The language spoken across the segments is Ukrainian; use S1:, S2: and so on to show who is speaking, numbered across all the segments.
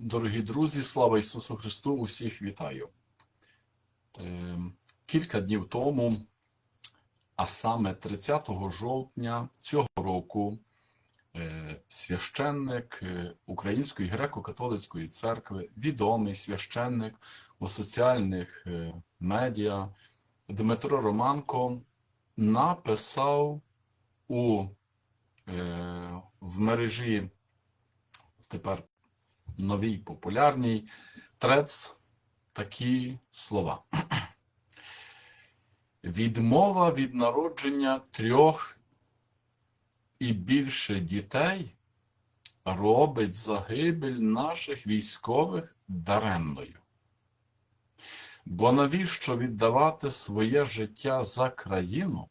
S1: Дорогі друзі, слава Ісусу Христу! Усіх вітаю. Е, Кілька днів тому, а саме 30 жовтня цього року, е, священник е, Української греко-католицької церкви, відомий священник у соціальних е, медіа Дмитро Романко написав у, в мережі тепер новій популярній трец такі слова. Відмова від народження трьох і більше дітей робить загибель наших військових даремною. Бо навіщо віддавати своє життя за країну,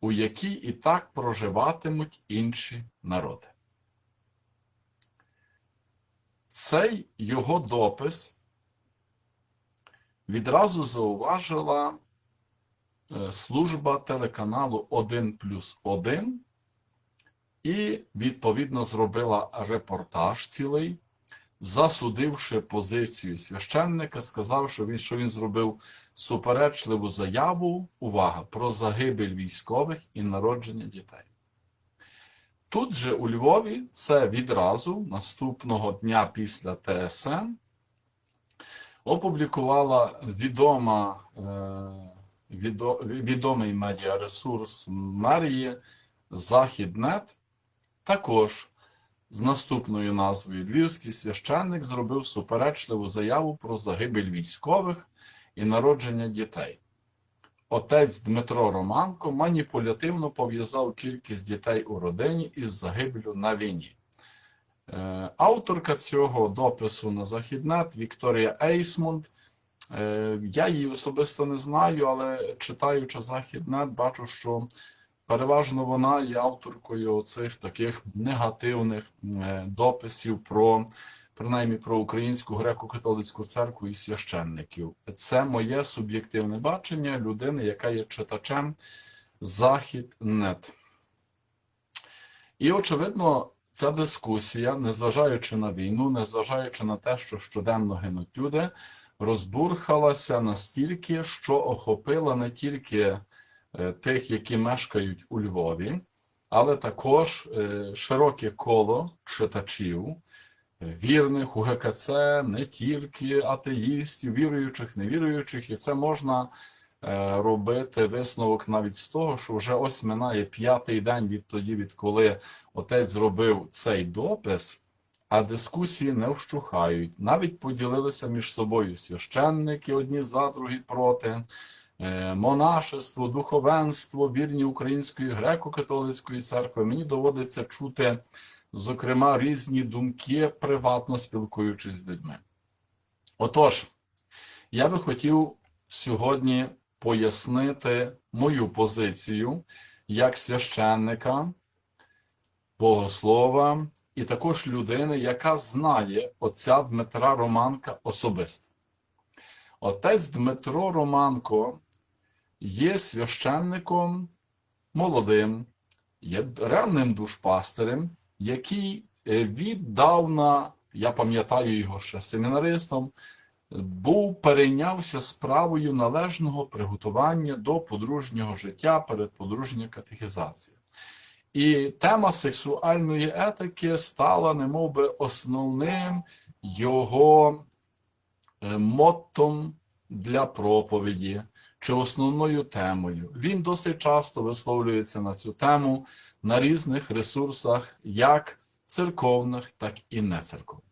S1: у якій і так проживатимуть інші народи? Цей його допис відразу зауважила е, служба телеканалу 1 плюс 1 і, відповідно, зробила репортаж цілий, засудивши позицію священника, сказав, що він, що він зробив суперечливу заяву, увага, про загибель військових і народження дітей. Тут же у Львові це відразу наступного дня після ТСН опублікувала відома, е, відо, відомий медіаресурс мерії Західнет. Також з наступною назвою Львівський священник зробив суперечливу заяву про загибель військових і народження дітей. Отець Дмитро Романко маніпулятивно пов'язав кількість дітей у родині із загибелю на війні. Е, Авторка цього допису на Західнет Вікторія Ейсмунд. Е, Я її особисто не знаю, але читаючи Західнет, бачу, що переважно вона є авторкою цих таких негативних е, дописів про принаймні про українську греко-католицьку церкву і священників. Це моє суб'єктивне бачення людини, яка є читачем Західнет. І, очевидно, ця дискусія, незважаючи на війну, незважаючи на те, що щоденно гинуть люди, розбурхалася настільки, що охопила не тільки е, тих, які мешкають у Львові, але також е, широке коло читачів вірних у ГКЦ, не тільки атеїстів, віруючих, невіруючих, і це можна е, робити висновок навіть з того, що вже ось минає п'ятий день відтоді, відколи отець зробив цей допис, а дискусії не вщухають. Навіть поділилися між собою священники одні за, другі проти. е, Монашество, духовенство, вірні Української греко-католицької церкви. Мені доводиться чути зокрема, різні думки, приватно спілкуючись з людьми. Отож, я би хотів сьогодні пояснити мою позицію як священника, богослова і також людини, яка знає отця Дмитра Романка особисто. Отець Дмитро Романко є священником молодим, є ревним душпастерем, який е, віддавна, я пам'ятаю його ще семінаристом, був перейнявся справою належного приготування до подружнього життя перед подружньою катехізацією. І тема сексуальної етики стала немов би, основним його е, моттом для проповіді чи основною темою. Він досить часто висловлюється на цю тему на різних ресурсах, як церковних, так і нецерковних.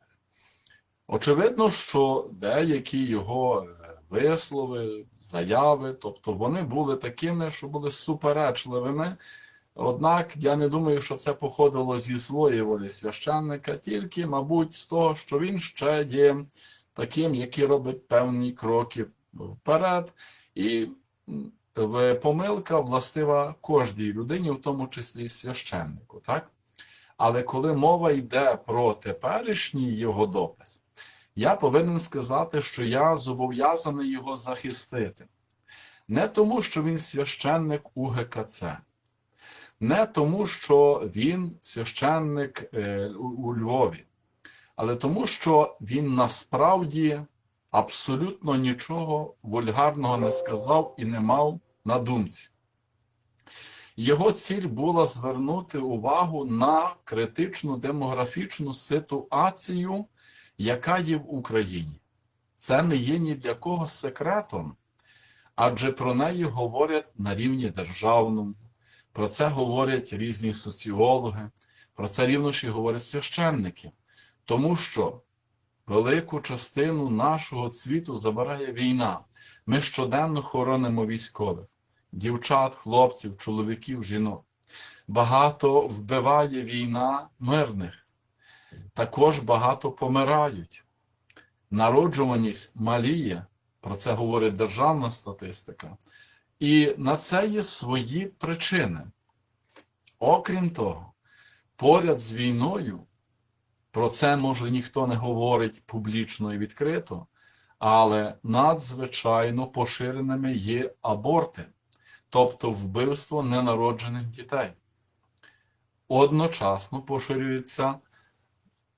S1: Очевидно, що деякі його е, вислови, заяви, тобто вони були такими, що були суперечливими. Однак я не думаю, що це походило зі злої волі священника, тільки, мабуть, з того, що він ще є таким, який робить певні кроки вперед, і помилка властива кожній людині, в тому числі священнику. Так? Але коли мова йде про теперішній його допис, я повинен сказати, що я зобов'язаний його захистити. Не тому, що він священник у ГКЦ, не тому, що він священник е, у Львові, але тому, що він насправді абсолютно нічого вульгарного не сказав і не мав на думці. Його ціль була звернути увагу на критичну демографічну ситуацію, яка є в Україні. Це не є ні для кого секретом, адже про неї говорять на рівні державному, про це говорять різні соціологи, про це рівно і говорять священники. Тому що велику частину нашого світу забирає війна. Ми щоденно хоронимо військових, дівчат, хлопців, чоловіків, жінок. Багато вбиває війна мирних, також багато помирають. Народжуваність маліє, про це говорить державна статистика, і на це є свої причини. Окрім того, поряд з війною, про це може ніхто не говорить публічно і відкрито, але надзвичайно поширеними є аборти, тобто вбивство ненароджених дітей. Одночасно поширюються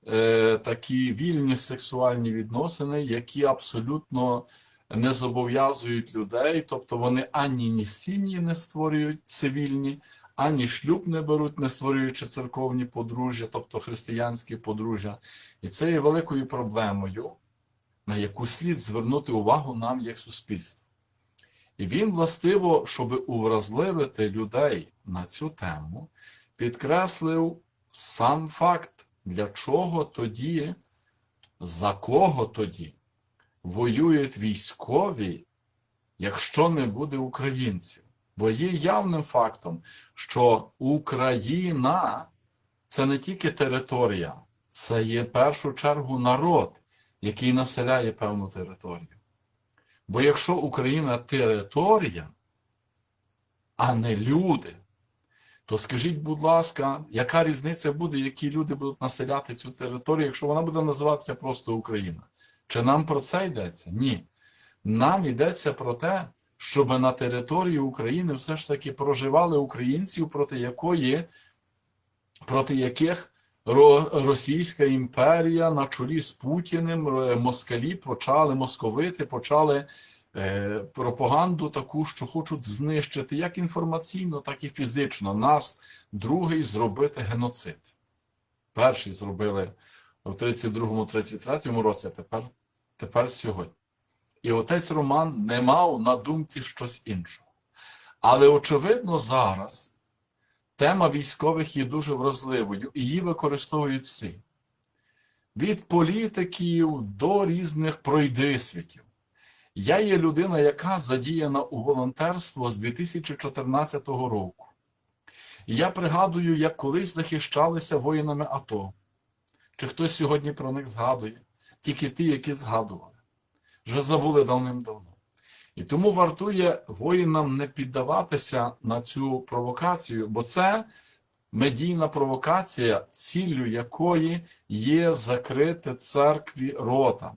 S1: е, такі вільні сексуальні відносини, які абсолютно не зобов'язують людей, тобто вони ані ні сім'ї не створюють цивільні, ані шлюб не беруть, не створюючи церковні подружжя, тобто християнські подружжя. І це є великою проблемою, на яку слід звернути увагу нам як суспільство. І він, властиво, щоб увразливити людей на цю тему, підкреслив сам факт, для чого тоді, за кого тоді воюють військові, якщо не буде українців. Бо є явним фактом, що Україна це не тільки територія, це є в першу чергу народ, який населяє певну територію. Бо якщо Україна територія, а не люди, то скажіть, будь ласка, яка різниця буде, які люди будуть населяти цю територію, якщо вона буде називатися просто Україна? Чи нам про це йдеться? Ні. Нам йдеться про те, щоб на території України все ж таки проживали українців, проти якої, проти яких Російська імперія на чолі з Путіним, москалі почали московити, почали е, пропаганду таку, що хочуть знищити як інформаційно, так і фізично. Нас другий зробити геноцид. Перший зробили в 32-33 році, а тепер, тепер сьогодні. І отець Роман не мав на думці щось іншого. Але, очевидно, зараз тема військових є дуже вразливою, і її використовують всі. Від політиків до різних пройдисвітів. Я є людина, яка задіяна у волонтерство з 2014 року. Я пригадую, як колись захищалися воїнами АТО. Чи хтось сьогодні про них згадує? Тільки ті, які згадували вже забули давним-давно. І тому вартує воїнам не піддаватися на цю провокацію, бо це медійна провокація, ціллю якої є закрити церкві рота.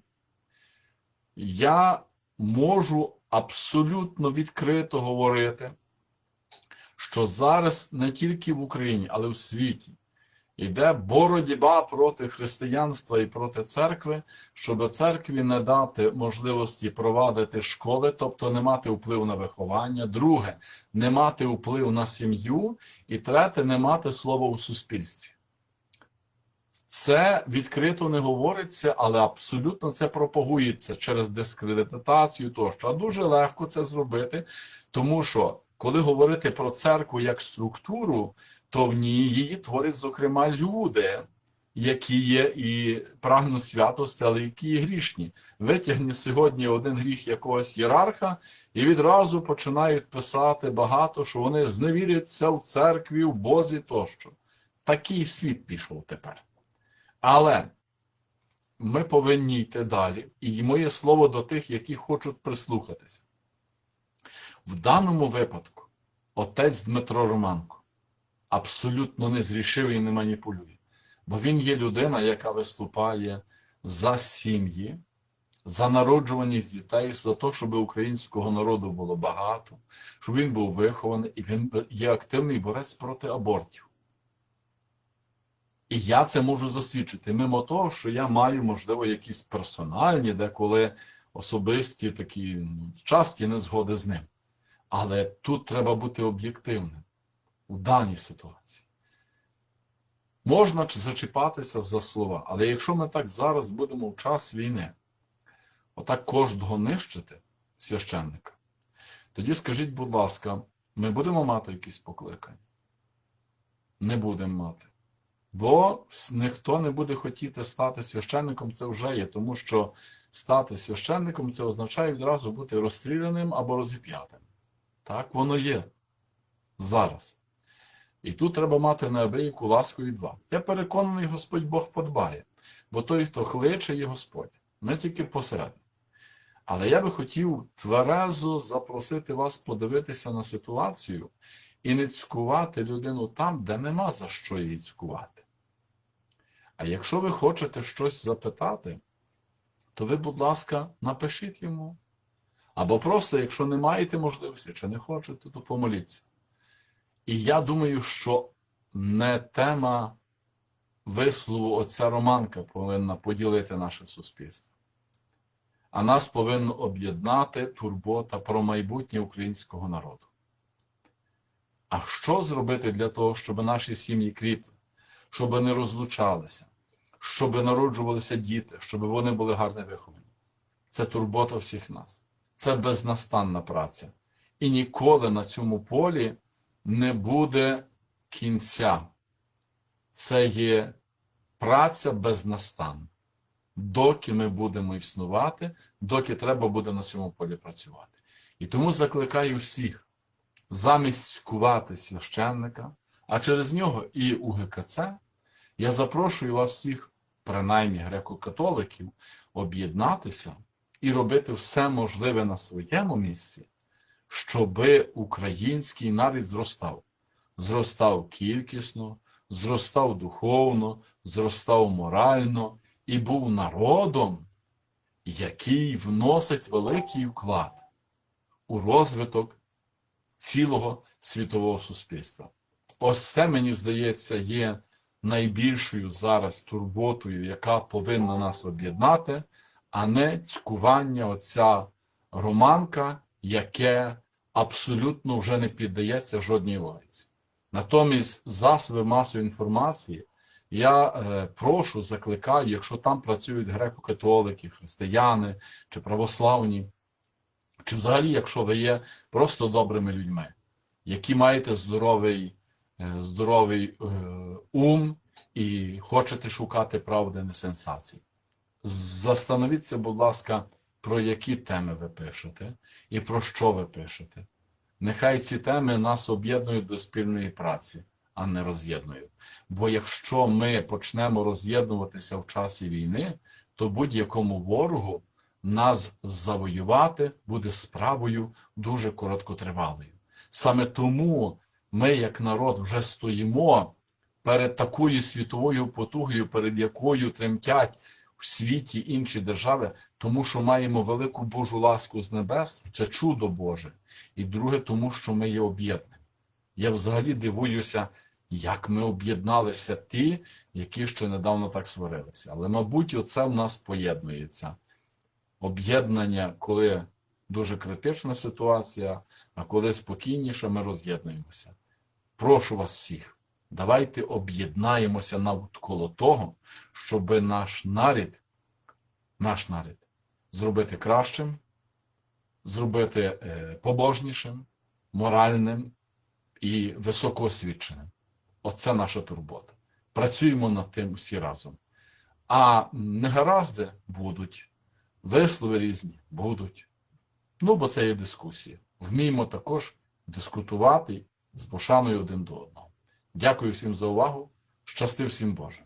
S1: Я можу абсолютно відкрито говорити, що зараз не тільки в Україні, але в світі Йде боротьба проти християнства і проти церкви, щоб церкві не дати можливості провадити школи, тобто не мати впливу на виховання. Друге, не мати вплив на сім'ю, і третє не мати слова у суспільстві. Це відкрито не говориться, але абсолютно це пропагується через дискредитацію тощо. А дуже легко це зробити, тому що коли говорити про церкву як структуру то в ній її творять, зокрема, люди, які є і прагнуть святості, але які є грішні. Витягне сьогодні один гріх якогось ієрарха, і відразу починають писати багато, що вони зневіряться в церкві, в Бозі тощо. Такий світ пішов тепер. Але ми повинні йти далі. І моє слово до тих, які хочуть прислухатися. В даному випадку, отець Дмитро Романко абсолютно не зрішив і не маніпулює. Бо він є людина, яка виступає за сім'ї, за народжуваність дітей, за те, щоб українського народу було багато, щоб він був вихований і він є активний борець проти абортів. І я це можу засвідчити, мимо того, що я маю, можливо, якісь персональні, деколи особисті такі ну, часті незгоди з ним. Але тут треба бути об'єктивним у даній ситуації. Можна зачіпатися за слова, але якщо ми так зараз будемо в час війни, отак кожного нищити священника, тоді скажіть, будь ласка, ми будемо мати якісь покликання? Не будемо мати. Бо ніхто не буде хотіти стати священником, це вже є, тому що стати священником це означає відразу бути розстріляним або розіп'ятим. Так воно є зараз. І тут треба мати неабияку ласку від вам. Я переконаний, Господь Бог подбає, бо той, хто кличе, є Господь. Ми тільки посередньо. Але я би хотів тверезо запросити вас подивитися на ситуацію і не цькувати людину там, де нема за що її цькувати. А якщо ви хочете щось запитати, то ви, будь ласка, напишіть йому. Або просто, якщо не маєте можливості чи не хочете, то помоліться. І я думаю, що не тема вислову отця Романка повинна поділити наше суспільство, а нас повинно об'єднати турбота про майбутнє українського народу. А що зробити для того, щоб наші сім'ї кріпли, щоб не розлучалися, щоб народжувалися діти, щоб вони були гарно виховані? Це турбота всіх нас. Це безнастанна праця. І ніколи на цьому полі не буде кінця. Це є праця безнастанна. Доки ми будемо існувати, доки треба буде на цьому полі працювати. І тому закликаю всіх замість цькувати священника, а через нього і УГКЦ, я запрошую вас всіх, принаймні греко-католиків, об'єднатися і робити все можливе на своєму місці, щоби український народ зростав. Зростав кількісно, зростав духовно, зростав морально і був народом, який вносить великий вклад у розвиток цілого світового суспільства. Ось це, мені здається, є найбільшою зараз турботою, яка повинна нас об'єднати, а не цькування оця романка, яке абсолютно вже не піддається жодній логіці. Натомість засоби масової інформації я е, прошу, закликаю, якщо там працюють греко-католики, християни чи православні, чи взагалі, якщо ви є просто добрими людьми, які маєте здоровий, е, здоровий е, ум і хочете шукати правди, не сенсацій. Застановіться, будь ласка, про які теми ви пишете і про що ви пишете. Нехай ці теми нас об'єднують до спільної праці, а не роз'єднують. Бо якщо ми почнемо роз'єднуватися в часі війни, то будь-якому ворогу нас завоювати буде справою дуже короткотривалою. Саме тому ми, як народ, вже стоїмо перед такою світовою потугою, перед якою тремтять в світі інші держави, тому що маємо велику Божу ласку з небес, це чудо Боже. І друге, тому що ми є об'єднані. Я взагалі дивуюся, як ми об'єдналися ті, які ще недавно так сварилися. Але, мабуть, оце в нас поєднується. Об'єднання, коли дуже критична ситуація, а коли спокійніше, ми роз'єднуємося. Прошу вас всіх, давайте об'єднаємося навколо того, щоб наш нарід, наш нарід зробити кращим, зробити е, побожнішим, моральним і високоосвіченим. Оце наша турбота. Працюємо над тим всі разом. А негаразди будуть, вислови різні будуть. Ну, бо це є дискусія. Вміємо також дискутувати з пошаною один до одного. Дякую всім за увагу. Щасти всім Боже.